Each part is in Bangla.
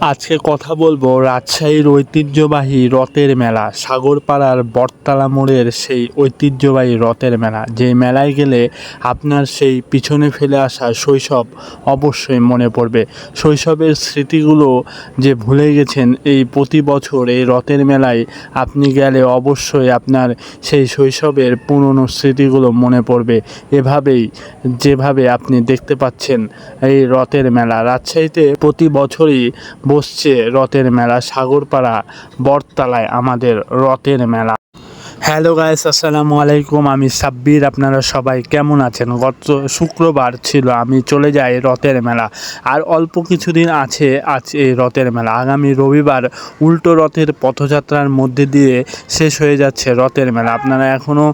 আজকে কথা বলব রাজশাহীর ঐতিহ্যবাহী রথের মেলা, সাগরপাড়ার বটতলা মোড়ের সেই ঐতিহ্যবাহী রথের মেলা। যে মেলায় গেলে আপনার সেই পিছনে ফেলে আসা শৈশব অবশ্যই মনে পড়বে। শৈশবের স্মৃতিগুলো যে ভুলে গেছেন এই প্রতি বছর এই রথের মেলায় আপনি গেলে অবশ্যই আপনার সেই শৈশবের পুরনো স্মৃতিগুলো মনে পড়বে। এভাবেই, যেভাবে আপনি দেখতে পাচ্ছেন এই রথের মেলা। রাজশাহীতে প্রতি বছরই বসছে রথের মেলা সাগরপাড়া বটতলায় আমাদের রথের মেলা। হ্যালো গাইস আসসালামু আলাইকুম। আমি সাব্বির, আপনারা সবাই কেমন আছেন? গত শুক্রবার ছিল, আমি চলে যাই রথের মেলা। আর অল্প কিছুদিন আছে, আজ এই রথের মেলা। আগামী রবিবার উল্টো রথের পথযাত্রার মধ্যে দিয়ে শেষ হয়ে যাচ্ছে রথের মেলা। আপনারা এখনও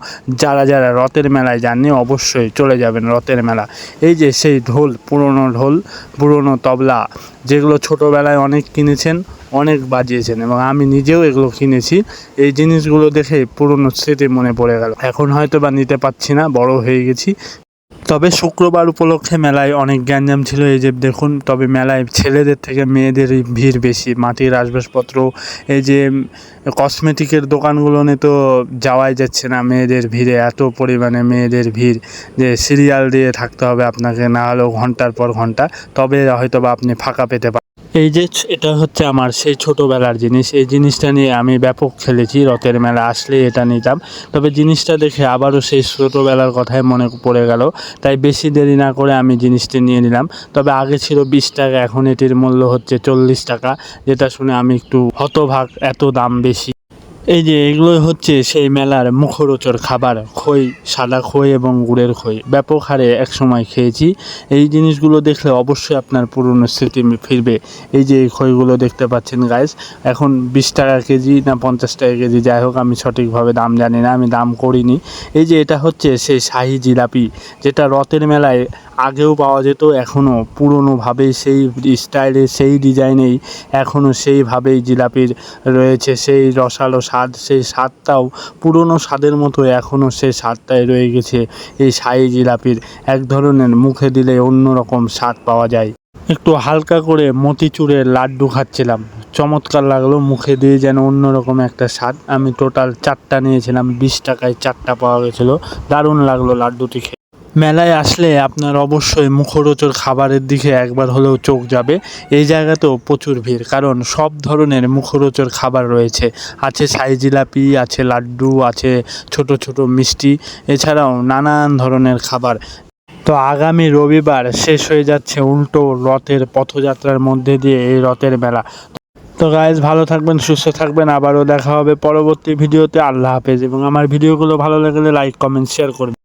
যারা যারা রথের মেলায় যাননি, অবশ্যই চলে যাবেন রথের মেলা। এই যে সেই ঢোল, পুরনো ঢোল, পুরনো তবলা, যেগুলো ছোটোবেলায় অনেক কিনেছেন অনেক বাজিয়েছেন এবং আমি নিজেও এগুলো কিনেছি। এই জিনিসগুলো দেখে পুরনো স্মৃতি মনে পড়ে গেল। এখন হয়তো বা নিতে পারছি না, বড় হয়ে গেছি। তবে শুক্রবার উপলক্ষে মেলায় অনেক গ্যাঞ্জাম ছিল। এই যে দেখুন, তবে মেলায় ছেলেদের থেকে মেয়েদেরই ভিড় বেশি। মাটির আসবাবপত্র, এই যে কসমেটিকের দোকানগুলোনে তো যাওয়াই যাচ্ছে না মেয়েদের ভিড়ে। এত পরিমাণে মেয়েদের ভিড় যে সিরিয়াল দিয়ে থাকতে হবে আপনাকে, না হলেও ঘণ্টার পর ঘণ্টা। তবে হয়তো বা আপনি ফাঁকা পেতে পারেন। এই যে এটা হচ্ছে আমার সেই ছোটোবেলার জিনিস। এই জিনিসটা নিয়ে আমি ব্যাপক খেলেছি, রথের মেলা আসলে এটা নিতাম। তবে জিনিসটা দেখে আবারও সেই ছোটোবেলার কথাই মনে পড়ে গেল। তাই বেশি দেরি না করে আমি জিনিসটি নিয়ে নিলাম। তবে আগে ছিল বিশ টাকা, এখন এটির মূল্য হচ্ছে চল্লিশ টাকা, যেটা শুনে আমি একটু হতভাগ এত দাম বেশি। এই যে এগুলোই হচ্ছে সেই মেলার মুখরোচর খাবার, খই, সাদা খই এবং গুড়ের খই। ব্যাপক হারে একসময় খেয়েছি। এই জিনিসগুলো দেখলে অবশ্যই আপনার পুরনো স্মৃতি ফিরবে। এই যে এই খইগুলো দেখতে পাচ্ছেন গাইস এখন বিশ টাকা কেজি না পঞ্চাশ টাকা কেজি, যাই হোক, আমি সঠিকভাবে দাম জানি না, আমি দাম করিনি। এই যে এটা হচ্ছে সেই শাহি জিলাপি, যেটা রথের মেলায় আগেও পাওয়া যেত এখনও পুরনোভাবেই সেই স্টাইলে, সেই ডিজাইনেই এখনও সেইভাবেই জিলাপির রয়েছে। সেই রসালো স্বাদ, সেই স্বাদটাও পুরনো স্বাদের মতো এখনও সেই স্বাদটাই রয়ে গেছে এই শাহি জিলাপির। এক ধরনের মুখে দিলে অন্যরকম স্বাদ পাওয়া যায়। একটু হালকা করে মতিচুরের লাড্ডু খাচ্ছিলাম। চমৎকার লাগল মুখে দিয়ে যেন অন্যরকম একটা স্বাদ। আমি টোটাল চারটা নিয়েছিলাম, বিশ টাকায় চারটা পাওয়া গেছিল। দারুণ লাগল লাড্ডুটি খেয়ে। মেলায় আসলে আপনার অবশ্যই মুখরোচক খাবারের দিকে একবার হলেও চোখ যাবে। এই জায়গাতেও প্রচুর ভিড়, কারণ সব ধরনের মুখরোচক খাবার রয়েছে। আছে সাই জিলাপি, আছে লাড্ডু, আছে ছোট ছোট মিষ্টি, এছাড়াও নানান ধরনের খাবার। তো আগামী রবিবার শেষ হয়ে যাচ্ছে উল্টো রথের পথযাত্রার মধ্যে দিয়ে এই রথের মেলা। তো গাইজ ভালো থাকবেন, সুস্থ থাকবেন, আবারও দেখা হবে পরবর্তী ভিডিওতে। আল্লাহ হাফেজ। এবং আমার ভিডিওগুলো ভালো লাগলে লাইক কমেন্ট শেয়ার করবেন।